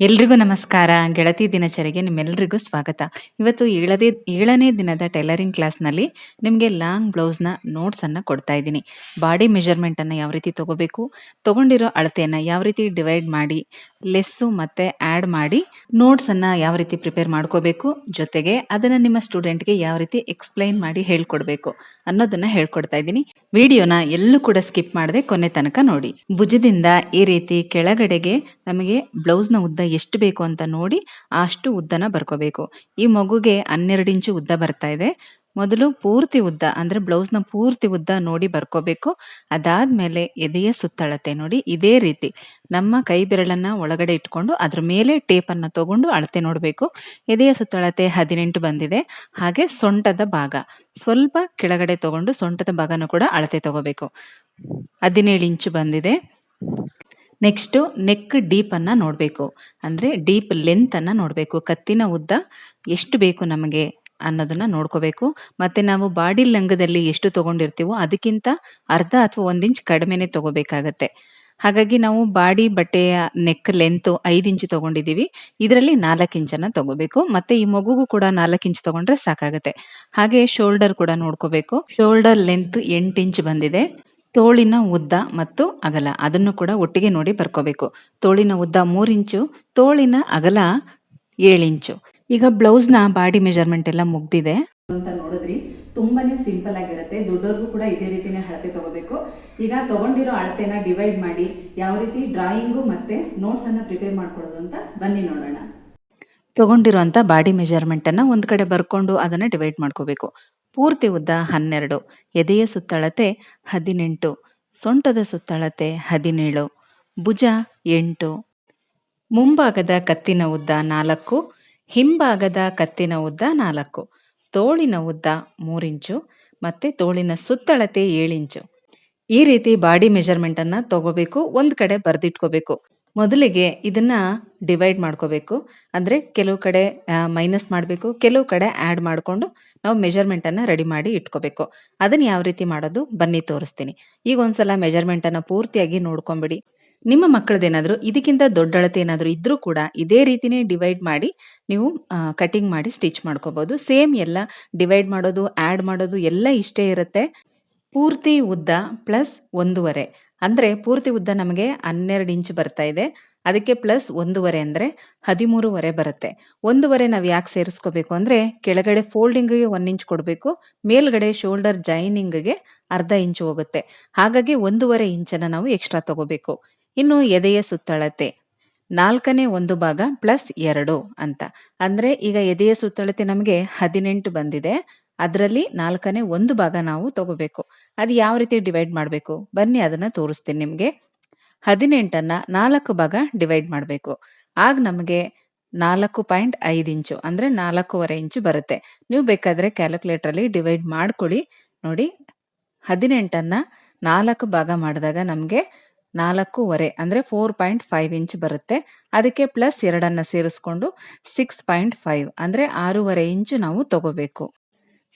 ಎಲ್ರಿಗೂ ನಮಸ್ಕಾರ. ಗೆಳತಿ ದಿನಚರಿಗೆ ನಿಮ್ಮೆಲ್ಲರಿಗೂ ಸ್ವಾಗತ. ಇವತ್ತು ಏಳದೇ, ಏಳನೇ ದಿನದ ಟೈಲರಿಂಗ್ ಕ್ಲಾಸ್ನಲ್ಲಿ ನಿಮಗೆ ಲಾಂಗ್ ಬ್ಲೌಸ್ನ ನೋಟ್ಸನ್ನು ಕೊಡ್ತಾ ಇದ್ದೀನಿ. ಬಾಡಿ ಮೆಷರ್ಮೆಂಟನ್ನು ಯಾವ ರೀತಿ ತಗೋಬೇಕು, ತಗೊಂಡಿರೋ ಅಳತೆಯನ್ನು ಯಾವ ರೀತಿ ಡಿವೈಡ್ ಮಾಡಿ ಲೆಸ್ಸು ಮತ್ತೆ ಆ್ಯಡ್ ಮಾಡಿ ನೋಟ್ಸನ್ನು ಯಾವ ರೀತಿ ಪ್ರಿಪೇರ್ ಮಾಡ್ಕೋಬೇಕು, ಜೊತೆಗೆ ಅದನ್ನು ನಿಮ್ಮ ಸ್ಟೂಡೆಂಟ್ಗೆ ಯಾವ ರೀತಿ ಎಕ್ಸ್ಪ್ಲೈನ್ ಮಾಡಿ ಹೇಳ್ಕೊಡ್ಬೇಕು ಅನ್ನೋದನ್ನು ಹೇಳ್ಕೊಡ್ತಾ ಇದ್ದೀನಿ. ವಿಡಿಯೋನ ಎಲ್ಲೂ ಕೂಡ ಸ್ಕಿಪ್ ಮಾಡದೆ ಕೊನೆ ತನಕ ನೋಡಿ. ಭುಜದಿಂದ ಈ ರೀತಿ ಕೆಳಗಡೆಗೆ ನಮಗೆ ಬ್ಲೌಸ್ನ ಉದ್ದ ಎಷ್ಟು ಬೇಕು ಅಂತ ನೋಡಿ ಅಷ್ಟು ಉದ್ದನ ಬರ್ಕೋಬೇಕು. ಈ ಮಗುಗೆ ಹನ್ನೆರಡು ಇಂಚು ಉದ್ದ ಬರ್ತಾ ಇದೆ. ಮೊದಲು ಪೂರ್ತಿ ಉದ್ದ, ಅಂದ್ರೆ ಬ್ಲೌಸ್ನ ಪೂರ್ತಿ ಉದ್ದ ನೋಡಿ ಬರ್ಕೋಬೇಕು. ಅದಾದ್ಮೇಲೆ ಎದೆಯ ಸುತ್ತಳತೆ ನೋಡಿ ಇದೇ ರೀತಿ. ನಮ್ಮ ಕೈ ಬೆರಳನ್ನ ಒಳಗಡೆ ಇಟ್ಕೊಂಡು ಅದ್ರ ಮೇಲೆ ಟೇಪನ್ನು ತಗೊಂಡು ಅಳತೆ ನೋಡಬೇಕು. ಎದೆಯ ಸುತ್ತಳತೆ ಹದಿನೆಂಟು ಬಂದಿದೆ. ಹಾಗೆ ಸೊಂಟದ ಭಾಗ. ಸ್ವಲ್ಪ ಕೆಳಗಡೆ ತಗೊಂಡು ಸೊಂಟದ ಭಾಗನ ಕೂಡ ಅಳತೆ ತಗೋಬೇಕು. ಹದಿನೇಳು ಇಂಚು ಬಂದಿದೆ. ನೆಕ್ಸ್ಟು ನೆಕ್ ಡೀಪನ್ನು ನೋಡಬೇಕು. ಅಂದರೆ ಡೀಪ್ ಲೆಂತನ್ನು ನೋಡಬೇಕು. ಕತ್ತಿನ ಉದ್ದ ಎಷ್ಟು ಬೇಕು ನಮಗೆ? ಅನ್ನೋದನ್ನ ನೋಡ್ಕೋಬೇಕು. ಮತ್ತೆ ನಾವು ಬಾಡಿ ಲಂಗದಲ್ಲಿ ಎಷ್ಟು ತಗೊಂಡಿರ್ತೀವೋ ಅದಕ್ಕಿಂತ ಅರ್ಧ ಅಥವಾ ಒಂದು ಇಂಚ್ ಕಡಿಮೆನೇ ತೊಗೋಬೇಕಾಗತ್ತೆ. ಹಾಗಾಗಿ ನಾವು ಬಾಡಿ ಬಟ್ಟೆಯ ನೆಕ್ ಲೆಂತ್ ಐದು ಇಂಚು ತಗೊಂಡಿದೀವಿ. ಇದರಲ್ಲಿ ನಾಲ್ಕು ಇಂಚನ್ನು ತಗೋಬೇಕು. ಮತ್ತೆ ಈ ಮಗುಗೂ ಕೂಡ ನಾಲ್ಕು ಇಂಚ್ ತೊಗೊಂಡ್ರೆ ಸಾಕಾಗುತ್ತೆ. ಹಾಗೆ ಶೋಲ್ಡರ್ ಕೂಡ ನೋಡ್ಕೋಬೇಕು. ಶೋಲ್ಡರ್ ಲೆಂತ್ ಎಂಟು ಇಂಚ್ ಬಂದಿದೆ. ತೋಳಿನ ಉದ್ದ ಮತ್ತು ಅಗಲ ಅದನ್ನು ಕೂಡ ಒಟ್ಟಿಗೆ ನೋಡಿ ಬರ್ಕೋಬೇಕು. ತೋಳಿನ ಉದ್ದ ಮೂರು ಇಂಚು, ತೋಳಿನ ಅಗಲ ಏಳು ಇಂಚು. ಈಗ ಬ್ಲೌಸ್ನ ಬಾಡಿ ಮೆಜರ್ಮೆಂಟ್ ಎಲ್ಲ ಮುಗ್ದಿದೆ. ಅಂತ ನೋಡಿದ್ರಿ ತುಂಬಾನೇ ಸಿಂಪಲ್ ಆಗಿರುತ್ತೆ. ದೊಡ್ಡವ್ರಿಗೂ ಕೂಡ ಇದೇ ರೀತಿನೇ ಅಳತೆ ತಗೋಬೇಕು. ಈಗ ತಗೊಂಡಿರೋ ಅಳತೆನ ಡಿವೈಡ್ ಮಾಡಿ ಯಾವ ರೀತಿ ಡ್ರಾಯಿಂಗು ಮತ್ತೆ ನೋಟ್ಸ್ ಅನ್ನ ಪ್ರಿಪೇರ್ ಮಾಡ್ಕೊಳ್ಳೋದು ಅಂತ ಬನ್ನಿ ನೋಡೋಣ. ತಗೊಂಡಿರುವಂತ ಬಾಡಿ ಮೆಜರ್ಮೆಂಟ್ ಅನ್ನ ಒಂದ್ ಕಡೆ ಬರ್ಕೊಂಡು ಅದನ್ನ ಡಿವೈಡ್ ಮಾಡ್ಕೋಬೇಕು. ಪೂರ್ತಿ ಉದ್ದ ಹನ್ನೆರಡು ಎದೆಯ ಸುತ್ತಳತೆ ಹದಿನೆಂಟು ಸೊಂಟದ ಸುತ್ತಳತೆ ಹದಿನೇಳು ಭುಜ ಎಂಟು ಮುಂಭಾಗದ ಕತ್ತಿನ ಉದ್ದ ನಾಲ್ಕು ಹಿಂಭಾಗದ ಕತ್ತಿನ ಉದ್ದ ನಾಲ್ಕು, ತೋಳಿನ ಉದ್ದ ಮೂರಿಂಚು ಮತ್ತು ತೋಳಿನ ಸುತ್ತಳತೆ ಏಳಿಂಚು. ಈ ರೀತಿ ಬಾಡಿ ಮೆಜರ್ಮೆಂಟನ್ನು ತಗೋಬೇಕು, ಒಂದು ಕಡೆ ಬರೆದಿಟ್ಕೋಬೇಕು. ಮೊದಲಿಗೆ ಇದನ್ನ ಡಿವೈಡ್ ಮಾಡ್ಕೋಬೇಕು. ಅಂದರೆ ಕೆಲವು ಕಡೆ ಮೈನಸ್ ಮಾಡಬೇಕು, ಕೆಲವು ಕಡೆ ಆ್ಯಡ್ ಮಾಡಿಕೊಂಡು ನಾವು ಮೆಜರ್ಮೆಂಟನ್ನು ರೆಡಿ ಮಾಡಿ ಇಟ್ಕೋಬೇಕು. ಅದನ್ನು ಯಾವ ರೀತಿ ಮಾಡೋದು? ಬನ್ನಿ ತೋರಿಸ್ತೀನಿ. ಈಗ ಒಂದ್ಸಲ ಮೆಜರ್ಮೆಂಟನ್ನು ಪೂರ್ತಿಯಾಗಿ ನೋಡ್ಕೊಂಬಿಡಿ. ನಿಮ್ಮ ಮಕ್ಕಳದೇನಾದರೂ, ಇದಕ್ಕಿಂತ ದೊಡ್ಡ ಅಳತೆ ಏನಾದರೂ ಇದ್ದರೂ ಕೂಡ ಇದೇ ರೀತಿನೇ ಡಿವೈಡ್ ಮಾಡಿ ನೀವು ಕಟಿಂಗ್ ಮಾಡಿ ಸ್ಟಿಚ್ ಮಾಡ್ಕೋಬೋದು. ಸೇಮ್ ಎಲ್ಲ ಡಿವೈಡ್ ಮಾಡೋದು ಆ್ಯಡ್ ಮಾಡೋದು ಎಲ್ಲ ಇಷ್ಟೇ ಇರುತ್ತೆ. ಪೂರ್ತಿ ಉದ್ದ ಪ್ಲಸ್ ಒಂದೂವರೆ. ಅಂದರೆ ಪೂರ್ತಿ ಉದ್ದ ನಮಗೆ ಹನ್ನೆರಡು ಇಂಚ್ ಬರ್ತಾ ಇದೆ. ಅದಕ್ಕೆ ಪ್ಲಸ್ ಒಂದೂವರೆ ಅಂದರೆ ಹದಿಮೂರುವರೆ ಬರುತ್ತೆ. ಒಂದೂವರೆ ನಾವು ಯಾಕೆ ಸೇರಿಸ್ಕೋಬೇಕು ಅಂದರೆ ಕೆಳಗಡೆ ಫೋಲ್ಡಿಂಗಿಗೆ ಒನ್ ಇಂಚ್ ಕೊಡಬೇಕು, ಮೇಲ್ಗಡೆ ಶೋಲ್ಡರ್ ಜೈನಿಂಗ್ಗೆ ಅರ್ಧ ಇಂಚು ಹೋಗುತ್ತೆ. ಹಾಗಾಗಿ ಒಂದೂವರೆ ಇಂಚನ್ನು ನಾವು ಎಕ್ಸ್ಟ್ರಾ ತಗೋಬೇಕು. ಇನ್ನು ಎದೆಯ ಸುತ್ತಳತೆ. ನಾಲ್ಕನೇ ಒಂದು ಭಾಗ ಪ್ಲಸ್ ಎರಡು ಅಂತ. ಅಂದರೆ ಈಗ ಎದೆಯ ಸುತ್ತಳತೆ ನಮಗೆ ಹದಿನೆಂಟು ಬಂದಿದೆ. ಅದರಲ್ಲಿ ನಾಲ್ಕನೇ ಒಂದು ಭಾಗ ನಾವು ತಗೋಬೇಕು. ಅದು ಯಾವ ರೀತಿ ಡಿವೈಡ್ ಮಾಡಬೇಕು? ಬನ್ನಿ ಅದನ್ನು ತೋರಿಸ್ತೀನಿ ನಿಮಗೆ. ಹದಿನೆಂಟನ್ನು ನಾಲ್ಕು ಭಾಗ ಡಿವೈಡ್ ಮಾಡಬೇಕು. ಆಗ ನಮಗೆ ನಾಲ್ಕು ಪಾಯಿಂಟ್ ಐದು ಇಂಚು, ಅಂದರೆ ನಾಲ್ಕೂವರೆ ಇಂಚು ಬರುತ್ತೆ. ನೀವು ಬೇಕಾದರೆ ಕ್ಯಾಲ್ಕುಲೇಟ್ರಲ್ಲಿ ಡಿವೈಡ್ ಮಾಡ್ಕೊಳ್ಳಿ. ನೋಡಿ, ಹದಿನೆಂಟನ್ನು ನಾಲ್ಕು ಭಾಗ ಮಾಡಿದಾಗ ನಮಗೆ ನಾಲ್ಕೂವರೆ ಅಂದರೆ ಫೋರ್ ಪಾಯಿಂಟ್ ಫೈವ್ ಇಂಚ್ ಬರುತ್ತೆ. ಅದಕ್ಕೆ ಪ್ಲಸ್ ಎರಡನ್ನು ಸೇರಿಸ್ಕೊಂಡು ಸಿಕ್ಸ್ ಪಾಯಿಂಟ್ ಫೈವ್ ಅಂದರೆ ಆರೂವರೆ ಇಂಚು ನಾವು ತಗೋಬೇಕು.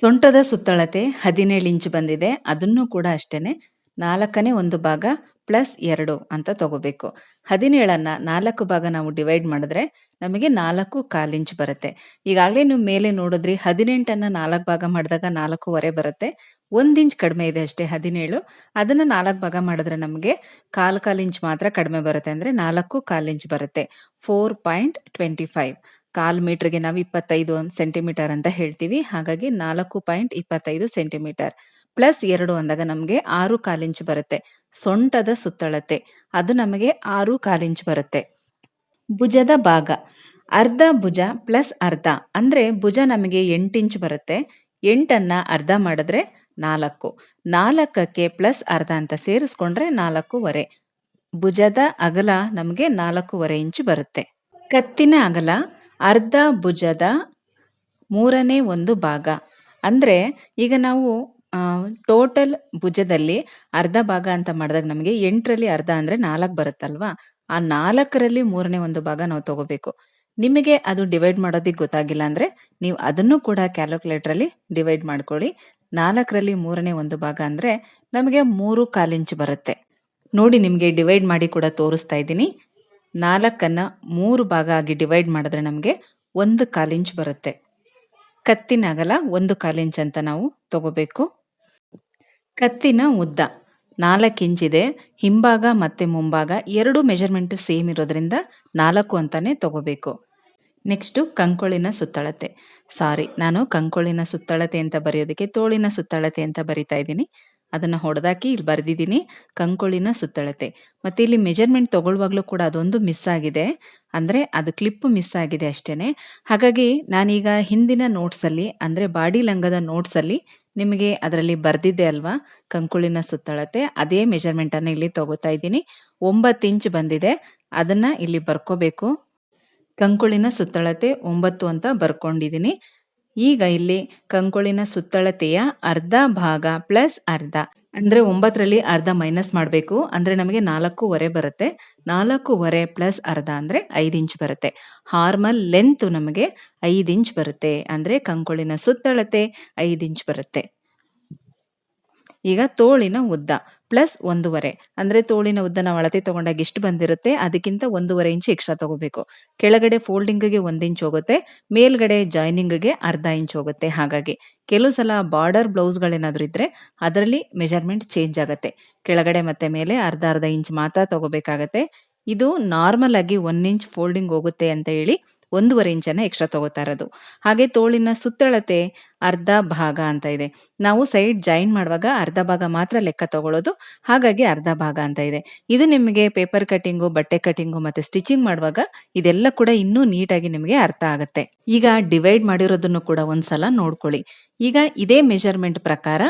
ಸೊಂಟದ ಸುತ್ತಳತೆ ಹದಿನೇಳು ಇಂಚು ಬಂದಿದೆ. ಅದನ್ನು ಕೂಡ ಅಷ್ಟೇನೆ. ನಾಲ್ಕನೇ ಒಂದು ಭಾಗ ಪ್ಲಸ್ ಎರಡು ಅಂತ ತಗೋಬೇಕು. ಹದಿನೇಳನ್ನ ನಾಲ್ಕು ಭಾಗ ನಾವು ಡಿವೈಡ್ ಮಾಡಿದ್ರೆ ನಮಗೆ ನಾಲ್ಕು ಕಾಲು ಇಂಚ್ ಬರುತ್ತೆ. ಈಗಾಗಲೇ ನೀವು ಮೇಲೆ ನೋಡಿದ್ರಿ, ಹದಿನೆಂಟನ್ನ ನಾಲ್ಕು ಭಾಗ ಮಾಡಿದಾಗ ನಾಲ್ಕೂವರೆ ಬರುತ್ತೆ. ಒಂದು ಇಂಚ್ ಕಡಿಮೆ ಇದೆ ಅಷ್ಟೇ, ಹದಿನೇಳು. ಅದನ್ನು ನಾಲ್ಕು ಭಾಗ ಮಾಡಿದ್ರೆ ನಮಗೆ ಕಾಲು ಕಾಲು ಇಂಚ್ ಮಾತ್ರ ಕಡಿಮೆ ಬರುತ್ತೆ ಅಂದರೆ ನಾಲ್ಕು ಕಾಲು ಇಂಚ್ ಬರುತ್ತೆ. Four point twenty five. ಕಾಲು ಮೀಟ್ರಿಗೆ ನಾವು ಇಪ್ಪತ್ತೈದು ಸೆಂಟಿಮೀಟರ್ ಅಂತ ಹೇಳ್ತೀವಿ. ಹಾಗಾಗಿ ನಾಲ್ಕು ಪಾಯಿಂಟ್ ಇಪ್ಪತ್ತೈದು ಸೆಂಟಿಮೀಟರ್. ಪ್ಲಸ್ ಎರಡು ಅಂದಾಗ ನಮಗೆ ಆರು ಕಾಲಿಂಚು ಬರುತ್ತೆ. ಸೊಂಟದ ಸುತ್ತಳತೆ, ಅದು ನಮಗೆ ಆರು ಕಾಲಿಂಚು ಬರುತ್ತೆ. ಭುಜದ ಭಾಗ, ಅರ್ಧ ಭುಜ ಪ್ಲಸ್ ಅರ್ಧ, ಅಂದರೆ ಭುಜ ನಮಗೆ ಎಂಟು ಇಂಚ್ ಬರುತ್ತೆ. ಎಂಟನ್ನು ಅರ್ಧ ಮಾಡಿದ್ರೆ ನಾಲ್ಕು. ನಾಲ್ಕಕ್ಕೆ ಪ್ಲಸ್ ಅರ್ಧ ಅಂತ ಸೇರಿಸ್ಕೊಂಡ್ರೆ ನಾಲ್ಕೂವರೆ. ಭುಜದ ಅಗಲ ನಮಗೆ ನಾಲ್ಕೂವರೆ ಇಂಚು ಬರುತ್ತೆ. ಕತ್ತಿನ ಅಗಲ, ಅರ್ಧ ಭುಜದ ಮೂರನೇ ಒಂದು ಭಾಗ. ಅಂದರೆ ಈಗ ನಾವು ಟೋಟಲ್ ಭುಜದಲ್ಲಿ ಅರ್ಧ ಭಾಗ ಅಂತ ಮಾಡಿದಾಗ ನಮಗೆ ಎಂಟರಲ್ಲಿ ಅರ್ಧ ಅಂದ್ರೆ ನಾಲ್ಕು ಬರುತ್ತಲ್ವಾ? ಆ ನಾಲ್ಕರಲ್ಲಿ ಮೂರನೇ ಒಂದು ಭಾಗ ನಾವು ತಗೋಬೇಕು. ನಿಮಗೆ ಅದು ಡಿವೈಡ್ ಮಾಡೋದಕ್ಕೆ ಗೊತ್ತಾಗಿಲ್ಲ ಅಂದ್ರೆ ನೀವು ಅದನ್ನು ಕೂಡ ಕ್ಯಾಲ್ಕುಲೇಟರ್ ಅಲ್ಲಿ ಡಿವೈಡ್ ಮಾಡ್ಕೊಳ್ಳಿ. ನಾಲ್ಕರಲ್ಲಿ ಮೂರನೇ ಒಂದು ಭಾಗ ಅಂದ್ರೆ ನಮಗೆ ಮೂರು ಕಾಲಿಂಚ್ ಇಂಚು ಬರುತ್ತೆ. ನೋಡಿ ನಿಮಗೆ ಡಿವೈಡ್ ಮಾಡಿ ಕೂಡ ತೋರಿಸ್ತಾ ಇದ್ದೀನಿ. ನಾಲ್ಕನ್ನು ಮೂರು ಭಾಗ ಆಗಿ ಡಿವೈಡ್ ಮಾಡಿದ್ರೆ ನಮಗೆ ಒಂದು ಕಾಲು ಇಂಚ್ ಬರುತ್ತೆ. ಕತ್ತಿನ ಅಗಲ ಒಂದು ಕಾಲಿಂಚ್ ಇಂಚ್ ಅಂತ ನಾವು ತಗೋಬೇಕು. ಕತ್ತಿನ ಉದ್ದ. ನಾಲ್ಕು ಇಂಚಿದೆ, ಹಿಂಭಾಗ ಮತ್ತು ಮುಂಭಾಗ ಎರಡು ಮೆಜರ್ಮೆಂಟ್ ಸೇಮ್ ಇರೋದ್ರಿಂದ ನಾಲ್ಕು ಅಂತಾನೆ ತಗೋಬೇಕು. ನೆಕ್ಸ್ಟು ಕಂಕೊಳಿನ ಸುತ್ತಳತೆ. ಸಾರಿ, ನಾನು ಕಂಕೊಳಿನ ಸುತ್ತಳತೆ ಅಂತ ಬರೆಯೋದಕ್ಕೆ ತೋಳಿನ ಸುತ್ತಳತೆ ಅಂತ ಬರಿತಾ ಇದ್ದೀನಿ. ಅದನ್ನು ಹೊಡೆದಾಕಿ ಇಲ್ಲಿ ಬರೆದಿದ್ದೀನಿ, ಕಂಕೊಳಿನ ಸುತ್ತಳತೆ. ಮತ್ತು ಇಲ್ಲಿ ಮೆಜರ್ಮೆಂಟ್ ತಗೊಳ್ಳುವಾಗಲೂ ಕೂಡ ಅದೊಂದು ಮಿಸ್ ಆಗಿದೆ. ಅಂದರೆ ಅದು ಕ್ಲಿಪ್ ಮಿಸ್ ಆಗಿದೆ ಅಷ್ಟೇ ಹಾಗಾಗಿ ನಾನೀಗ ಹಿಂದಿನ ನೋಟ್ಸಲ್ಲಿ, ಅಂದರೆ ಬಾಡಿ ಲಂಗದ ನೋಟ್ಸಲ್ಲಿ ನಿಮಗೆ ಅದರಲ್ಲಿ ಬರ್ದಿದ್ದೆ ಅಲ್ವಾ? ಕಂಕುಳಿನ ಸುತ್ತಳತೆ, ಅದೇ ಮೆಜರ್ಮೆಂಟನ್ನು ಇಲ್ಲಿ ತಗೋತಾ ಇದ್ದೀನಿ. ಒಂಬತ್ತು ಇಂಚ್ ಬಂದಿದೆ. ಅದನ್ನು ಇಲ್ಲಿ ಬರ್ಕೋಬೇಕು. ಕಂಕುಳಿನ ಸುತ್ತಳತೆ ಒಂಬತ್ತು ಅಂತ ಬರ್ಕೊಂಡಿದ್ದೀನಿ. ಈಗ ಇಲ್ಲಿ ಕಂಕುಳಿನ ಸುತ್ತಳತೆಯ ಅರ್ಧ ಭಾಗ ಪ್ಲಸ್ ಅರ್ಧ. ಅಂದ್ರೆ ಒಂಬತ್ತರಲ್ಲಿ ಅರ್ಧ ಮೈನಸ್ ಮಾಡಬೇಕು. ಅಂದ್ರೆ ನಮಗೆ ನಾಲ್ಕೂವರೆ ಬರುತ್ತೆ. ನಾಲ್ಕೂವರೆ ಪ್ಲಸ್ ಅರ್ಧ ಅಂದ್ರೆ ಐದು ಇಂಚ್ ಬರುತ್ತೆ. ಹಾರ್ಮಲ್ ಲೆಂತ್ ನಮಗೆ ಐದು ಇಂಚ್ ಬರುತ್ತೆ. ಅಂದ್ರೆ ಕಂಕುಳಿನ ಸುತ್ತಳತೆ ಐದು ಇಂಚ್ ಬರುತ್ತೆ. ಈಗ ತೋಳಿನ ಉದ್ದ ಪ್ಲಸ್ ಒಂದೂವರೆ. ಅಂದ್ರೆ ತೋಳಿನ ಉದ್ದ ನಾವು ಅಳತೆ ತಗೊಂಡಾಗ ಎಷ್ಟು ಬಂದಿರುತ್ತೆ? ಅದಕ್ಕಿಂತ ಒಂದೂವರೆ ಇಂಚ್ ಎಕ್ಸ್ಟ್ರಾ ತಗೋಬೇಕು. ಕೆಳಗಡೆ ಫೋಲ್ಡಿಂಗ್ಗೆ ಒಂದು ಇಂಚ್ ಹೋಗುತ್ತೆ. ಮೇಲ್ಗಡೆ ಜಾಯ್ನಿಂಗ್ಗೆ ಅರ್ಧ ಇಂಚ್ ಹೋಗುತ್ತೆ. ಹಾಗಾಗಿ ಕೆಲವು ಸಲ ಬಾರ್ಡರ್ ಬ್ಲೌಸ್ಗಳೇನಾದ್ರೂ ಇದ್ರೆ ಅದರಲ್ಲಿ ಮೆಜರ್ಮೆಂಟ್ ಚೇಂಜ್ ಆಗುತ್ತೆ. ಕೆಳಗಡೆ ಮತ್ತೆ ಮೇಲೆ ಅರ್ಧ ಅರ್ಧ ಇಂಚ್ ಮಾತ್ರ ತಗೋಬೇಕಾಗತ್ತೆ. ಇದು ನಾರ್ಮಲ್ ಆಗಿ ಒನ್ ಇಂಚ್ ಫೋಲ್ಡಿಂಗ್ ಹೋಗುತ್ತೆ ಅಂತ ಹೇಳಿ ಒಂದೂವರೆ ಇಂಚನ್ನ ಎಕ್ಸ್ಟ್ರಾ ತಗೋತಾ ಇರೋದು. ಹಾಗೆ ತೋಳಿನ ಸುತ್ತಳತೆ ಅರ್ಧ ಭಾಗ ಅಂತ ಇದೆ. ನಾವು ಸೈಡ್ ಜಾಯಿನ್ ಮಾಡುವಾಗ ಅರ್ಧ ಭಾಗ ಮಾತ್ರ ಲೆಕ್ಕ ತಗೊಳ್ಳೋದು ಹಾಗಾಗಿ ಅರ್ಧ ಭಾಗ ಅಂತ ಇದೆ. ಇದು ನಿಮಗೆ ಪೇಪರ್ ಕಟಿಂಗು ಬಟ್ಟೆ ಕಟಿಂಗು ಮತ್ತೆ ಸ್ಟಿಚಿಂಗ್ ಮಾಡುವಾಗ ಇದೆಲ್ಲ ಕೂಡ ಇನ್ನೂ ನೀಟಾಗಿ ನಿಮಗೆ ಅರ್ಥ ಆಗುತ್ತೆ. ಈಗ ಡಿವೈಡ್ ಮಾಡಿರೋದನ್ನು ಕೂಡ ಒಂದ್ಸಲ ನೋಡ್ಕೊಳ್ಳಿ. ಈಗ ಇದೇ ಮೆಜರ್ಮೆಂಟ್ ಪ್ರಕಾರ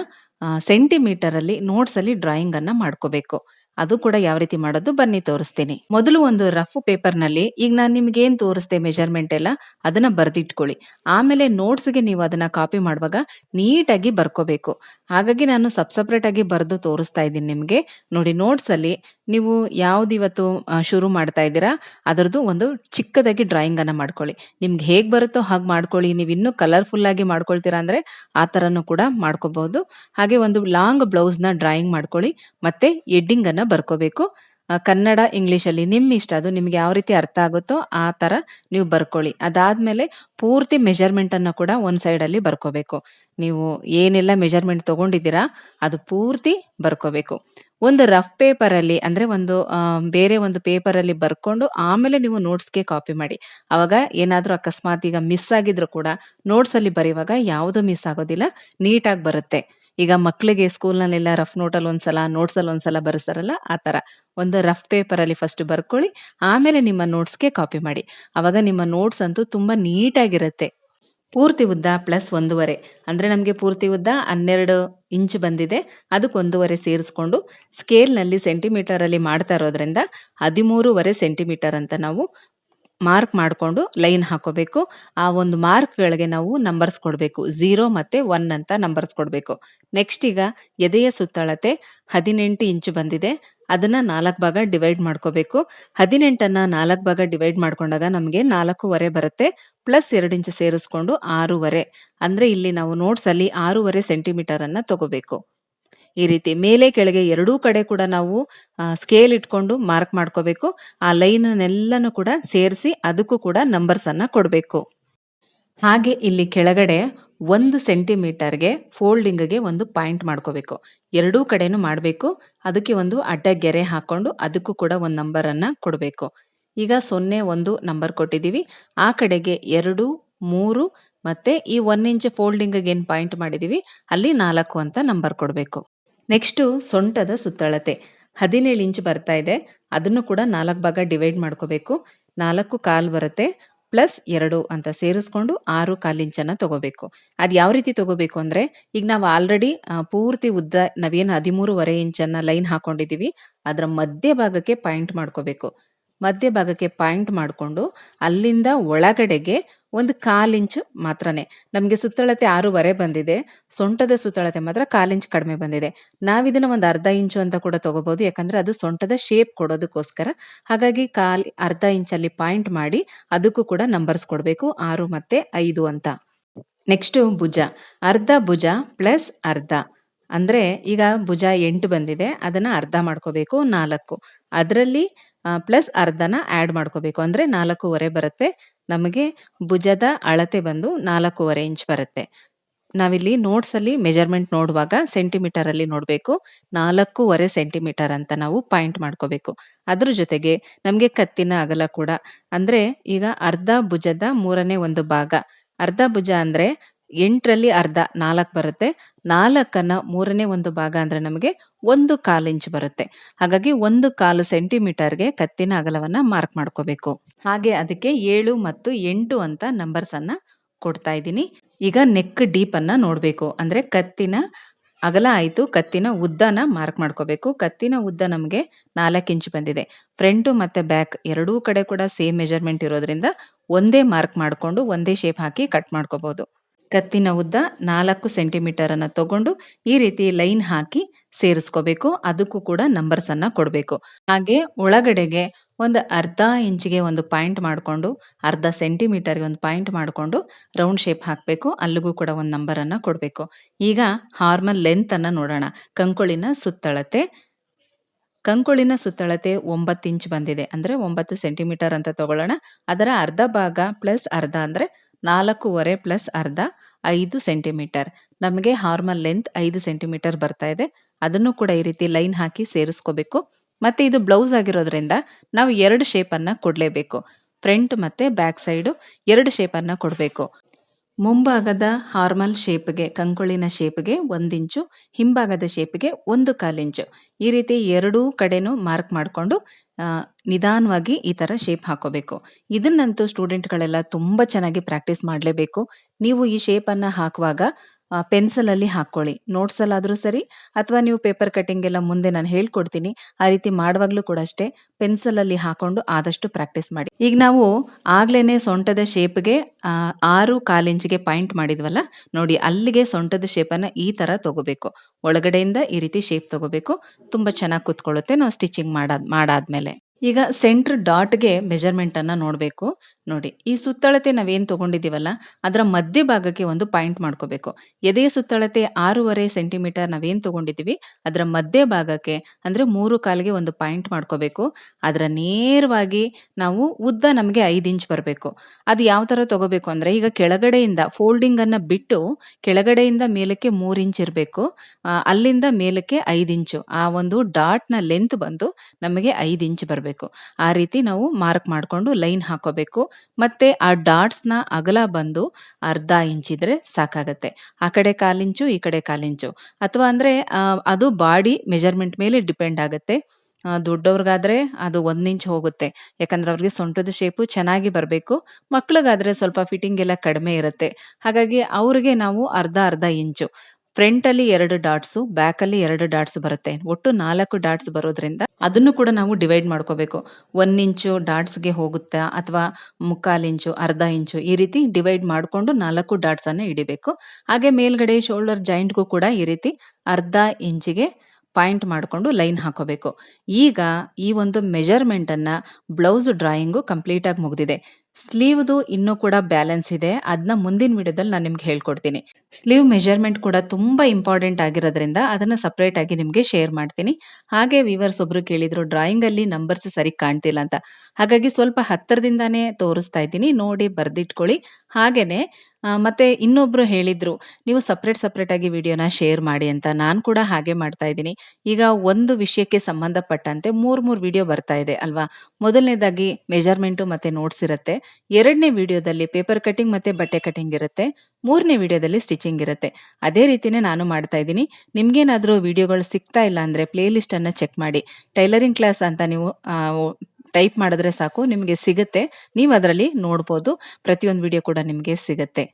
ಸೆಂಟಿಮೀಟರ್ ಅಲ್ಲಿ ನೋಟ್ಸ್ ಅಲ್ಲಿ ಡ್ರಾಯಿಂಗ್ ಅನ್ನ ಮಾಡ್ಕೋಬೇಕು. ಅದು ಕೂಡ ಯಾವ ರೀತಿ ಮಾಡೋದು ಬನ್ನಿ ತೋರಿಸ್ತೀನಿ. ಮೊದಲು ಒಂದು ರಫ್ ಪೇಪರ್ನಲ್ಲಿ ಈಗ ನಾನು ನಿಮ್ಗೆ ಏನ್ ತೋರಿಸ್ದೆ ಮೆಜರ್ಮೆಂಟ್ ಎಲ್ಲ, ಅದನ್ನ ಬರ್ದಿಟ್ಕೊಳ್ಳಿ. ಆಮೇಲೆ ನೋಟ್ಸ್ಗೆ ನೀವು ಅದನ್ನ ಕಾಪಿ ಮಾಡುವಾಗ ನೀಟಾಗಿ ಬರ್ಕೋಬೇಕು. ಹಾಗಾಗಿ ನಾನು ಸಬ್ ಸಪ್ರೇಟ್ ಆಗಿ ಬರೆದು ತೋರಿಸ್ತಾ ಇದ್ದೀನಿ ನಿಮ್ಗೆ. ನೋಡಿ ನೋಟ್ಸ್ ಅಲ್ಲಿ ನೀವು ಯಾವ್ದು ಇವತ್ತು ಶುರು ಮಾಡ್ತಾ ಇದ್ದೀರಾ, ಅದರದ್ದು ಒಂದು ಚಿಕ್ಕದಾಗಿ ಡ್ರಾಯಿಂಗ್ ಅನ್ನ ಮಾಡ್ಕೊಳ್ಳಿ. ನಿಮ್ಗೆ ಹೇಗ್ ಬರುತ್ತೋ ಹಾಗೆ ಮಾಡ್ಕೊಳ್ಳಿ. ನೀವು ಇನ್ನೂ ಕಲರ್ಫುಲ್ ಆಗಿ ಮಾಡ್ಕೊಳ್ತೀರಾ ಅಂದ್ರೆ ಆ ತರನು ಕೂಡ ಮಾಡ್ಕೋಬಹುದು ಹಾಗೆ ಒಂದು ಲಾಂಗ್ ಬ್ಲೌಸ್ನ ಡ್ರಾಯಿಂಗ್ ಮಾಡ್ಕೊಳ್ಳಿ. ಮತ್ತೆ ಎಡ್ಡಿಂಗ್ ಅನ್ನ ಬರ್ಕೋಬೇಕು. ಕನ್ನಡ ಇಂಗ್ಲಿಷ್ ಅಲ್ಲಿ ನಿಮ್ ಇಷ್ಟ ಅದು ನಿಮ್ಗೆ ಯಾವ ರೀತಿ ಅರ್ಥ ಆಗುತ್ತೋ ಆ ತರ ನೀವು ಬರ್ಕೊಳ್ಳಿ. ಅದಾದ್ಮೇಲೆ ಪೂರ್ತಿ ಮೆಜರ್ಮೆಂಟ್ ಅನ್ನ ಕೂಡ ಒಂದು ಸೈಡ್ ಅಲ್ಲಿ ಬರ್ಕೋಬೇಕು. ನೀವು ಏನೆಲ್ಲ ಮೆಜರ್ಮೆಂಟ್ ತಗೊಂಡಿದ್ದೀರಾ ಅದು ಪೂರ್ತಿ ಬರ್ಕೋಬೇಕು. ಒಂದು ರಫ್ ಪೇಪರ್ ಅಲ್ಲಿ ಅಂದ್ರೆ ಒಂದು ಬೇರೆ ಒಂದು ಪೇಪರ್ ಅಲ್ಲಿ ಬರ್ಕೊಂಡು ಆಮೇಲೆ ನೀವು ನೋಟ್ಸ್ಗೆ ಕಾಪಿ ಮಾಡಿ. ಅವಾಗ ಏನಾದರೂ ಅಕಸ್ಮಾತ್ ಈಗ ಮಿಸ್ ಆಗಿದ್ರು ಕೂಡ ನೋಟ್ಸ್ ಅಲ್ಲಿ ಬರೆಯುವಾಗ ಯಾವುದು ಮಿಸ್ ಆಗೋದಿಲ್ಲ, ನೀಟಾಗಿ ಬರುತ್ತೆ. ಈಗ ಮಕ್ಕಳಿಗೆ ಸ್ಕೂಲ್ನಲ್ಲೆಲ್ಲ ರಫ್ ನೋಟಲ್ಲಿ ಒಂದ್ಸಲ ನೋಟ್ಸ್ ಅಲ್ಲಿ ಒಂದ್ಸಲ ಬರೆಸ್ತಾರಲ್ಲ, ಆ ಥರ. ಒಂದು ರಫ್ ಪೇಪರಲ್ಲಿ ಫಸ್ಟ್ ಬರ್ಕೊಳ್ಳಿ, ಆಮೇಲೆ ನಿಮ್ಮ ನೋಟ್ಸ್ಗೆ ಕಾಪಿ ಮಾಡಿ. ಅವಾಗ ನಿಮ್ಮ ನೋಟ್ಸ್ ಅಂತೂ ತುಂಬಾ ನೀಟಾಗಿರುತ್ತೆ. ಪೂರ್ತಿ ಉದ್ದ ಪ್ಲಸ್ ಒಂದೂವರೆ. ಅಂದ್ರೆ ನಮಗೆ ಪೂರ್ತಿ ಉದ್ದ ಹನ್ನೆರಡು ಇಂಚ್ ಬಂದಿದೆ. ಅದಕ್ಕೆ ಒಂದೂವರೆ ಸೇರಿಸ್ಕೊಂಡು ಸ್ಕೇಲ್ನಲ್ಲಿ ಸೆಂಟಿಮೀಟರ್ ಅಲ್ಲಿ ಮಾಡ್ತಾ ಇರೋದ್ರಿಂದ ಹದಿಮೂರುವರೆ ಸೆಂಟಿಮೀಟರ್ ಅಂತ ನಾವು ಮಾರ್ಕ್ ಮಾಡಿಕೊಂಡು ಲೈನ್ ಹಾಕೋಬೇಕು. ಆ ಒಂದು ಮಾರ್ಕ್ಗಳಿಗೆ ನಾವು ನಂಬರ್ಸ್ ಕೊಡಬೇಕು. ಝೀರೋ ಮತ್ತೆ ಒನ್ ಅಂತ ನಂಬರ್ಸ್ ಕೊಡಬೇಕು. ನೆಕ್ಸ್ಟ್ ಈಗ ಎದೆಯ ಸುತ್ತಳತೆ ಹದಿನೆಂಟು ಇಂಚು ಬಂದಿದೆ. ಅದನ್ನ ನಾಲ್ಕು ಭಾಗ ಡಿವೈಡ್ ಮಾಡ್ಕೋಬೇಕು. ಹದಿನೆಂಟನ್ನು ನಾಲ್ಕು ಭಾಗ ಡಿವೈಡ್ ಮಾಡ್ಕೊಂಡಾಗ ನಮಗೆ ನಾಲ್ಕೂವರೆ ಬರುತ್ತೆ. ಪ್ಲಸ್ ಎರಡು ಇಂಚು ಸೇರಿಸ್ಕೊಂಡು ಆರೂವರೆ. ಅಂದ್ರೆ ಇಲ್ಲಿ ನಾವು ನೋಟ್ಸ್ ಅಲ್ಲಿ ಆರೂವರೆ ಸೆಂಟಿಮೀಟರ್ ಅನ್ನ ತಗೋಬೇಕು. ಈ ರೀತಿ ಮೇಲೆ ಕೆಳಗೆ ಎರಡೂ ಕಡೆ ಕೂಡ ನಾವು ಸ್ಕೇಲ್ ಇಟ್ಕೊಂಡು ಮಾರ್ಕ್ ಮಾಡ್ಕೋಬೇಕು. ಆ ಲೈನನ್ನೆಲ್ಲನೂ ಕೂಡ ಸೇರಿಸಿ ಅದಕ್ಕೂ ಕೂಡ ನಂಬರ್ಸ್ ಅನ್ನ ಕೊಡಬೇಕು. ಹಾಗೆ ಇಲ್ಲಿ ಕೆಳಗಡೆ ಒಂದು ಸೆಂಟಿಮೀಟರ್ಗೆ ಫೋಲ್ಡಿಂಗ್ಗೆ ಒಂದು ಪಾಯಿಂಟ್ ಮಾಡ್ಕೋಬೇಕು. ಎರಡೂ ಕಡೆನೂ ಮಾಡಬೇಕು. ಅದಕ್ಕೆ ಒಂದು ಅಡ್ಡ ಗೆರೆ ಹಾಕೊಂಡು ಅದಕ್ಕೂ ಕೂಡ ಒಂದು ನಂಬರನ್ನು ಕೊಡಬೇಕು. ಈಗ ಸೊನ್ನೆ ಒಂದು ನಂಬರ್ ಕೊಟ್ಟಿದ್ದೀವಿ. ಆ ಕಡೆಗೆ ಎರಡು, ಮೂರು ಮತ್ತೆ ಈ ಒನ್ ಇಂಚ್ ಫೋಲ್ಡಿಂಗ್ಗೆ ಏನು ಪಾಯಿಂಟ್ ಮಾಡಿದೀವಿ ಅಲ್ಲಿ ನಾಲ್ಕು ಅಂತ ನಂಬರ್ ಕೊಡಬೇಕು. ನೆಕ್ಸ್ಟು ಸೊಂಟದ ಸುತ್ತಳತೆ. ಹದಿನೇಳು ಇಂಚ್ ಬರ್ತಾ ಇದೆ. ಅದನ್ನು ಕೂಡ ನಾಲ್ಕು ಭಾಗ ಡಿವೈಡ್ ಮಾಡ್ಕೋಬೇಕು. ನಾಲ್ಕು ಕಾಲ್ ಬರುತ್ತೆ. ಪ್ಲಸ್ ಎರಡು ಅಂತ ಸೇರಿಸ್ಕೊಂಡು ಆರು ಕಾಲು ಇಂಚನ್ನ ತಗೋಬೇಕು. ಅದು ಯಾವ ರೀತಿ ತಗೋಬೇಕು ಅಂದ್ರೆ, ಈಗ ನಾವು ಆಲ್ರೆಡಿ ಪೂರ್ತಿ ಉದ್ದ, ನಾವೇನು ಹದಿಮೂರುವರೆ ಇಂಚನ್ನ ಲೈನ್ ಹಾಕೊಂಡಿದ್ದೀವಿ. ಅದರ ಮಧ್ಯ ಭಾಗಕ್ಕೆ ಪಾಯಿಂಟ್ ಮಾಡ್ಕೋಬೇಕು. ಮಧ್ಯಭಾಗಕ್ಕೆ ಪಾಯಿಂಟ್ ಮಾಡಿಕೊಂಡು ಅಲ್ಲಿಂದ ಒಳಗಡೆಗೆ ಒಂದು ಕಾಲಿಂಚು ಮಾತ್ರನೇ. ನಮಗೆ ಸುತ್ತಳತೆ ಆರೂವರೆ ಬಂದಿದೆ. ಸೊಂಟದ ಸುತ್ತಳತೆ ಮಾತ್ರ ಕಾಲಿಂಚು ಕಡಿಮೆ ಬಂದಿದೆ. ನಾವಿದನ್ನ ಒಂದು ಅರ್ಧ ಇಂಚು ಅಂತ ಕೂಡ ತಗೋಬಹುದು. ಯಾಕಂದ್ರೆ ಅದು ಸೊಂಟದ ಶೇಪ್ ಕೊಡೋದಕ್ಕೋಸ್ಕರ. ಹಾಗಾಗಿ ಕಾಲ್ ಅರ್ಧ ಇಂಚಲ್ಲಿ ಪಾಯಿಂಟ್ ಮಾಡಿ ಅದಕ್ಕೂ ಕೂಡ ನಂಬರ್ಸ್ ಕೊಡಬೇಕು. ಆರು ಮತ್ತೆ ಐದು ಅಂತ. ನೆಕ್ಸ್ಟು ಭುಜ. ಅರ್ಧ ಭುಜ ಪ್ಲಸ್ ಅರ್ಧ. ಅಂದರೆ ಈಗ ಭುಜ ಎಂಟು ಬಂದಿದೆ. ಅದನ್ನು ಅರ್ಧ ಮಾಡ್ಕೋಬೇಕು. ನಾಲ್ಕು. ಅದರಲ್ಲಿ ಪ್ಲಸ್ ಅರ್ಧನ ಆ್ಯಡ್ ಮಾಡ್ಕೋಬೇಕು. ಅಂದ್ರೆ 4.5 ಬರುತ್ತೆ. ನಮಗೆ ಭುಜದ ಅಳತೆ ಬಂದು 4.5 ಇಂಚ್ ಬರುತ್ತೆ. ನಾವಿಲ್ಲಿ ನೋಟ್ಸಲ್ಲಿ ಮೆಜರ್‌ಮೆಂಟ್ ನೋಡುವಾಗ ಸೆಂಟಿಮೀಟರಲ್ಲಿ ನೋಡಬೇಕು 4.5 ಸೆಂಟಿಮೀಟರ್ ಅಂತ ನಾವು ಪಾಯಿಂಟ್ ಮಾಡ್ಕೋಬೇಕು. ಅದ್ರ ಜೊತೆಗೆ ನಮಗೆ ಕತ್ತಿನ ಅಗಲ ಕೂಡ ಅಂದ್ರೆ ಈಗ ಅರ್ಧ ಭುಜದ ಮೂರನೇ ಒಂದು ಭಾಗ. ಅರ್ಧ ಭುಜ ಅಂದ್ರೆ 8ರಲ್ಲಿ ಅರ್ಧ, ನಾಲ್ಕು ಬರುತ್ತೆ. 4ಅನ್ನ 3ನೇ ಒಂದು ಭಾಗ ಅಂದರೆ ನಮಗೆ ಒಂದು ಕಾಲು ಇಂಚ್ ಬರುತ್ತೆ. ಹಾಗಾಗಿ ಒಂದು ಕಾಲು ಸೆಂಟಿಮೀಟರ್‌ಗೆ ಕತ್ತಿನ ಅಗಲವನ್ನ ಮಾರ್ಕ್ ಮಾಡ್ಕೋಬೇಕು. ಹಾಗೆ ಅದಕ್ಕೆ ಏಳು ಮತ್ತು ಎಂಟು ಅಂತ ನಂಬರ್ಸ್ ಅನ್ನ ಕೊಡ್ತಾ ಇದ್ದೀನಿ. ಈಗ ನೆಕ್ ಡೀಪ್ ಅನ್ನ ನೋಡ್ಬೇಕು. ಅಂದ್ರೆ ಕತ್ತಿನ ಅಗಲ ಆಯಿತು, ಕತ್ತಿನ ಉದ್ದನ ಮಾರ್ಕ್ ಮಾಡ್ಕೋಬೇಕು. ಕತ್ತಿನ ಉದ್ದ ನಮಗೆ ನಾಲ್ಕು ಇಂಚ್ ಬಂದಿದೆ. ಫ್ರಂಟು ಮತ್ತು ಬ್ಯಾಕ್ ಎರಡೂ ಕಡೆ ಕೂಡ ಸೇಮ್ ಮೆಜರ್‌ಮೆಂಟ್ ಇರೋದ್ರಿಂದ ಒಂದೇ ಮಾರ್ಕ್ ಮಾಡಿಕೊಂಡು ಒಂದೇ ಶೇಪ್ ಹಾಕಿ ಕಟ್ ಮಾಡ್ಕೋಬಹುದು. ಕತ್ತಿನ ಉದ್ದ ನಾಲ್ಕು ಸೆಂಟಿಮೀಟರ್ ಅನ್ನ ತಗೊಂಡು ಈ ರೀತಿ ಲೈನ್ ಹಾಕಿ ಸೇರಿಸ್ಕೋಬೇಕು. ಅದಕ್ಕೂ ಕೂಡ ನಂಬರ್ಸ್ ಅನ್ನ ಕೊಡ್ಬೇಕು. ಹಾಗೆ ಒಳಗಡೆಗೆ ಒಂದು ಅರ್ಧ ಇಂಚಿಗೆ ಒಂದು ಪಾಯಿಂಟ್ ಮಾಡ್ಕೊಂಡು, ಅರ್ಧ ಸೆಂಟಿಮೀಟರ್‌ಗೆ ಒಂದು ಪಾಯಿಂಟ್ ಮಾಡ್ಕೊಂಡು ರೌಂಡ್ ಶೇಪ್ ಹಾಕ್ಬೇಕು. ಅಲ್ಲಿಗೂ ಕೂಡ ಒಂದು ನಂಬರ್ ಅನ್ನ ಕೊಡ್ಬೇಕು. ಈಗ ಹಾರ್ಮಲ್ ಲೆಂತ್ ಅನ್ನ ನೋಡೋಣ. ಕಂಕುಳಿನ ಸುತ್ತಳತೆ ಕಂಕುಳಿನ ಸುತ್ತಳತೆ ಒಂಬತ್ತು ಇಂಚ್ ಬಂದಿದೆ. ಅಂದ್ರೆ ಒಂಬತ್ತು ಸೆಂಟಿಮೀಟರ್ ಅಂತ ತಗೊಳ್ಳೋಣ. ಅದರ ಅರ್ಧ ಭಾಗ ಪ್ಲಸ್ ಅರ್ಧ ಅಂದ್ರೆ 4.5 ಪ್ಲಸ್ ಅರ್ಧ ಐದು ಸೆಂಟಿಮೀಟರ್. ನಮಗೆ ಹಾರ್ಮಲ್ ಲೆಂತ್ ಐದು ಸೆಂಟಿಮೀಟರ್ ಬರ್ತಾ ಇದೆ. ಅದನ್ನು ಕೂಡ ಈ ರೀತಿ ಲೈನ್ ಹಾಕಿ ಸೇರಿಸ್ಕೋಬೇಕು. ಮತ್ತೆ ಇದು ಬ್ಲೌಸ್ ಆಗಿರೋದ್ರಿಂದ ನಾವು ಎರಡು ಶೇಪ್ ಅನ್ನ ಕೊಡ್ಲೇಬೇಕು. ಫ್ರಂಟ್ ಮತ್ತೆ ಬ್ಯಾಕ್ ಸೈಡು 2 ಶೇಪ್ ಅನ್ನ ಕೊಡ್ಬೇಕು. ಮುಂಭಾಗದ ಹಾರ್ಮಲ್ ಶೇಪ್‌ಗೆ ಕಂಕುಳಿನ ಶೇಪ್‌ಗೆ 1 ಇಂಚು, ಹಿಂಭಾಗದ ಶೇಪ್‌ಗೆ ಒಂದು ಇಂಚು. ಈ ರೀತಿ ಎರಡೂ ಕಡೆನೂ ಮಾರ್ಕ್ ಮಾಡ್ಕೊಂಡು ನಿಧಾನವಾಗಿ ಈ ಥರ ಶೇಪ್ ಹಾಕೋಬೇಕು. ಇದನ್ನಂತೂ ಸ್ಟೂಡೆಂಟ್‌ಗಳೆಲ್ಲ ತುಂಬಾ ಚೆನ್ನಾಗಿ ಪ್ರಾಕ್ಟೀಸ್ ಮಾಡ್ಲೇಬೇಕು. ನೀವು ಈ ಶೇಪನ್ನು ಹಾಕುವಾಗ ಪೆನ್ಸಿಲಲ್ಲಿ ಹಾಕ್ಕೊಳ್ಳಿ. ನೋಟ್ಸಲ್ಲಾದ್ರೂ ಸರಿ ಅಥವಾ ನೀವು ಪೇಪರ್ ಕಟಿಂಗ್ ಎಲ್ಲ ಮುಂದೆ ನಾನು ಹೇಳ್ಕೊಡ್ತೀನಿ. ಆ ರೀತಿ ಮಾಡುವಾಗಲೂ ಕೂಡ ಅಷ್ಟೇ ಪೆನ್ಸಿಲಲ್ಲಿ ಹಾಕೊಂಡು ಆದಷ್ಟು ಪ್ರಾಕ್ಟೀಸ್ ಮಾಡಿ. ಈಗ ನಾವು ಆಗ್ಲೇನೆ ಸೊಂಟದ ಶೇಪ್‌ಗೆ ಆರು 6 ಕಾಲು ಇಂಚಿಗೆ ಪಾಯಿಂಟ್ ಮಾಡಿದ್ವಲ್ಲ, ನೋಡಿ ಅಲ್ಲಿಗೆ ಸೊಂಟದ ಶೇಪನ್ನು ಈ ತರ ತಗೋಬೇಕು. ಒಳಗಡೆಯಿಂದ ಈ ರೀತಿ ಶೇಪ್ ತಗೋಬೇಕು. ತುಂಬಾ ಚೆನ್ನಾಗಿ ಕೂತ್ಕೊಳ್ಳುತ್ತೆ ನಾವು ಸ್ಟಿಚಿಂಗ್ ಮಾಡಾದ್ ಮಾಡಾದ್ಮೇಲೆ. ಈಗ ಸೆಂಟರ್ ಡಾಟ್‌ಗೆ ಮೆಜರ್‌ಮೆಂಟ್ ನೋಡಬೇಕು ನೋಡ್ಬೇಕು. ನೋಡಿ ಈ ಸುತ್ತಳತೆ ನಾವೇನು ತಗೊಂಡಿದ್ದೀವಲ್ಲ, ಅದರ ಮಧ್ಯಭಾಗಕ್ಕೆ ಒಂದು ಪಾಯಿಂಟ್ ಮಾಡ್ಕೋಬೇಕು. ಎದೆ ಸುತ್ತಳತೆ 6.5 ಸೆಂಟಿಮೀಟರ್ ನಾವೇನು ತಗೊಂಡಿದ್ದೀವಿ, ಅದರ ಮಧ್ಯಭಾಗಕ್ಕೆ ಅಂದ್ರೆ ಮೂರು ಕಾಲಿಗೆ ಒಂದು ಪಾಯಿಂಟ್ ಮಾಡ್ಕೋಬೇಕು. ಅದರ ನೇರವಾಗಿ ನಾವು ಉದ್ದ ನಮಗೆ ಐದು ಇಂಚ್ ಬರಬೇಕು. ಅದು ಯಾವ ತರ ತಗೋಬೇಕು ಅಂದ್ರೆ ಈಗ ಕೆಳಗಡೆಯಿಂದ ಫೋಲ್ಡಿಂಗ್ ಅನ್ನ ಬಿಟ್ಟು ಕೆಳಗಡೆಯಿಂದ ಮೇಲಕ್ಕೆ ಮೂರು ಇಂಚ್ ಇರಬೇಕು. ಅಲ್ಲಿಂದ ಮೇಲಕ್ಕೆ ಐದು ಇಂಚು. ಆ ಒಂದು ಡಾಟ್‌ನ ಲೆಂತ್ ಬಂದು ನಮಗೆ ಐದು ಇಂಚ್ ಬರಬೇಕು. ಆ ರೀತಿ ನಾವು ಮಾರ್ಕ್ ಮಾಡ್ಕೊಂಡು ಲೈನ್ ಹಾಕೋಬೇಕು. ಮತ್ತೆ ಆ ಡಾಟ್ಸ್‌ನ ಅಗಲ ಬಂದು ಅರ್ಧ ಇಂಚಿದ್ರೆ ಸಾಕಾಗತ್ತೆ. ಆ ಕಡೆ ಕಾಲಿಂಚು ಈ ಕಡೆ ಕಾಲಿಂಚು ಅಥವಾ ಅಂದ್ರೆ ಅದು ಬಾಡಿ ಮೆಜರ್‌ಮೆಂಟ್ ಮೇಲೆ ಡಿಪೆಂಡ್ ಆಗುತ್ತೆ ದೊಡ್ಡವ್ರಿಗಾದ್ರೆ ಅದು 1 ಇಂಚ್ ಹೋಗುತ್ತೆ. ಯಾಕಂದ್ರೆ ಅವ್ರಿಗೆ ಸೊಂಟದ ಶೇಪು ಚೆನ್ನಾಗಿ ಬರಬೇಕು. ಮಕ್ಳಿಗಾದ್ರೆ ಸ್ವಲ್ಪ ಫಿಟ್ಟಿಂಗ್ ಎಲ್ಲ ಕಡಿಮೆ ಇರುತ್ತೆ. ಹಾಗಾಗಿ ಅವ್ರಿಗೆ ನಾವು ಅರ್ಧ ಅರ್ಧ ಇಂಚು. ಫ್ರಂಟಲ್ಲಿ 2 ಡಾಟ್ಸು, ಬ್ಯಾಕಲ್ಲಿ ಎರಡು ಡಾಟ್ಸ್ ಬರುತ್ತೆ. ಒಟ್ಟು ನಾಲ್ಕು ಡಾಟ್ಸ್ ಬರೋದ್ರಿಂದ ಅದನ್ನು ಕೂಡ ನಾವು ಡಿವೈಡ್ ಮಾಡ್ಕೋಬೇಕು. 1 ಇಂಚು ಡಾಟ್ಸ್‌ಗೆ ಹೋಗುತ್ತಾ ಅಥವಾ ಮುಕ್ಕಾಲು ಇಂಚು, ಅರ್ಧ ಇಂಚು ಈ ರೀತಿ ಡಿವೈಡ್ ಮಾಡ್ಕೊಂಡು ನಾಲ್ಕು ಡಾಟ್ಸ್ ಅನ್ನು ಹಿಡಿಬೇಕು. ಹಾಗೆ ಮೇಲ್ಗಡೆ ಶೋಲ್ಡರ್ ಜಾಯಿಂಟ್‌ಗೂ ಕೂಡ ಈ ರೀತಿ ಅರ್ಧ ಇಂಚಿಗೆ ಪಾಯಿಂಟ್ ಮಾಡ್ಕೊಂಡು ಲೈನ್ ಹಾಕೋಬೇಕು. ಈಗ ಈ ಒಂದು ಮೆಜರ್ಮೆಂಟನ್ನು ಬ್ಲೌಸ್ ಡ್ರಾಯಿಂಗು ಕಂಪ್ಲೀಟಾಗಿ ಮುಗಿದಿದೆ. ಸ್ಲೀವ್‌ದು ಇನ್ನೂ ಕೂಡ ಬ್ಯಾಲೆನ್ಸ್ ಇದೆ. ಅದನ್ನ ಮುಂದಿನ ವಿಡಿಯೋದಲ್ಲಿ ನಾನು ನಿಮ್ಗೆ ಹೇಳ್ಕೊಡ್ತೀನಿ. ಸ್ಲೀವ್ ಮೆಜರ್‌ಮೆಂಟ್ ಕೂಡ ತುಂಬ ಇಂಪಾರ್ಟೆಂಟ್ ಆಗಿರೋದ್ರಿಂದ ಅದನ್ನ ಸಪ್ರೇಟ್ ಆಗಿ ನಿಮಗೆ ಶೇರ್ ಮಾಡ್ತೀನಿ. ಹಾಗೆ ವಿವರ್ಸ್ ಒಬ್ರು ಕೇಳಿದ್ರು ಡ್ರಾಯಿಂಗಲ್ಲಿ ನಂಬರ್ಸ್ ಸರಿ ಕಾಣ್ತಿಲ್ಲ ಅಂತ. ಹಾಗಾಗಿ ಸ್ವಲ್ಪ ಹತ್ತಿರದಿಂದಾನೇ ತೋರಿಸ್ತಾ ಇದ್ದೀನಿ. ನೋಡಿ ಬರ್ದಿಟ್ಕೊಳ್ಳಿ. ಹಾಗೇನೆ ಮತ್ತೆ ಇನ್ನೊಬ್ರು ಹೇಳಿದ್ರು, ನೀವು ಸೆಪರೇಟ್ ಸೆಪರೇಟ್ ಆಗಿ ವಿಡಿಯೋನ ಶೇರ್ ಮಾಡಿ ಅಂತ. ನಾನ್ ಕೂಡ ಹಾಗೆ ಮಾಡ್ತಾ ಇದ್ದೀನಿ. ಈಗ ಒಂದು ವಿಷಯಕ್ಕೆ ಸಂಬಂಧಪಟ್ಟಂತೆ 3, 3 ವಿಡಿಯೋ ಬರ್ತಾ ಇದೆ ಅಲ್ವಾ? ಮೊದಲನೇದಾಗಿ ಮೆಜರ್‌ಮೆಂಟು ಮತ್ತೆ ನೋಟ್ಸ್ ಇರುತ್ತೆ. ಎರಡನೇ ವಿಡಿಯೋದಲ್ಲಿ ಪೇಪರ್ ಕಟಿಂಗ್ ಮತ್ತೆ ಬಟ್ಟೆ ಕಟಿಂಗ್ ಇರುತ್ತೆ. ಮೂರನೇ ವಿಡಿಯೋದಲ್ಲಿ ಸ್ಟಿಚಿಂಗ್ ಇರುತ್ತೆ. ಅದೇ ರೀತಿನೇ ನಾನು ಮಾಡ್ತಾ ಇದ್ದೀನಿ. ನಿಮ್ಗೇನಾದ್ರೂ ವಿಡಿಯೋಗಳು ಸಿಗ್ತಾ ಇಲ್ಲ ಅಂದ್ರೆ ಪ್ಲೇ ಲಿಸ್ಟ್ ಅನ್ನ ಚೆಕ್ ಮಾಡಿ. ಟೈಲರಿಂಗ್ ಕ್ಲಾಸ್ ಅಂತ ನೀವು ಟೈಪ್ ಮಾಡಿದ್ರೆ ಸಾಕು, ನಿಮಗೆ ಸಿಗುತ್ತೆ. ನೀವು ಅದರಲ್ಲಿ ನೋಡ್ಬೋದು. ಪ್ರತಿಯೊಂದು ವಿಡಿಯೋ ಕೂಡ ನಿಮಗೆ ಸಿಗುತ್ತೆ.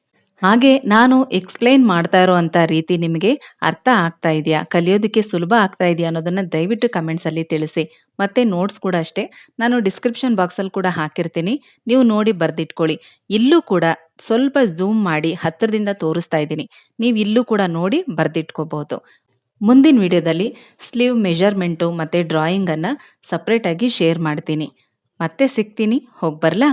ಹಾಗೆ ನಾನು ಎಕ್ಸ್ಪ್ಲೈನ್ ಮಾಡ್ತಾ ಇರೋಂಥ ರೀತಿ ನಿಮಗೆ ಅರ್ಥ ಆಗ್ತಾ ಇದೆಯಾ? ಕಲಿಯೋದಕ್ಕೆ ಸುಲಭ ಆಗ್ತಾ ಇದೆಯಾ? ಅನ್ನೋದನ್ನ ದಯವಿಟ್ಟು ಕಮೆಂಟ್ಸಲ್ಲಿ ತಿಳಿಸಿ. ಮತ್ತೆ ನೋಟ್ಸ್ ಕೂಡ ಅಷ್ಟೇ. ನಾನು ಡಿಸ್ಕ್ರಿಪ್ಷನ್ ಬಾಕ್ಸಲ್ಲಿ ಕೂಡ ಹಾಕಿರ್ತೀನಿ. ನೀವು ನೋಡಿ ಬರ್ದಿಟ್ಕೊಳ್ಳಿ. ಇಲ್ಲೂ ಕೂಡ ಸ್ವಲ್ಪ ಝೂಮ್ ಮಾಡಿ ಹತ್ತಿರದಿಂದ ತೋರಿಸ್ತಾ ಇದ್ದೀನಿ. ನೀವು ಇಲ್ಲೂ ಕೂಡ ನೋಡಿ ಬರ್ದಿಟ್ಕೋಬಹುದು. ಮುಂದಿನ ವಿಡಿಯೋದಲ್ಲಿ ಸ್ಲೀವ್ ಮೆಜರ್‌ಮೆಂಟು ಮತ್ತು ಡ್ರಾಯಿಂಗನ್ನು ಸಪ್ರೇಟಾಗಿ ಶೇರ್ ಮಾಡ್ತೀನಿ. ಮತ್ತೆ ಸಿಗ್ತೀನಿ. ಹೋಗ್ಬರ್ಲಾ?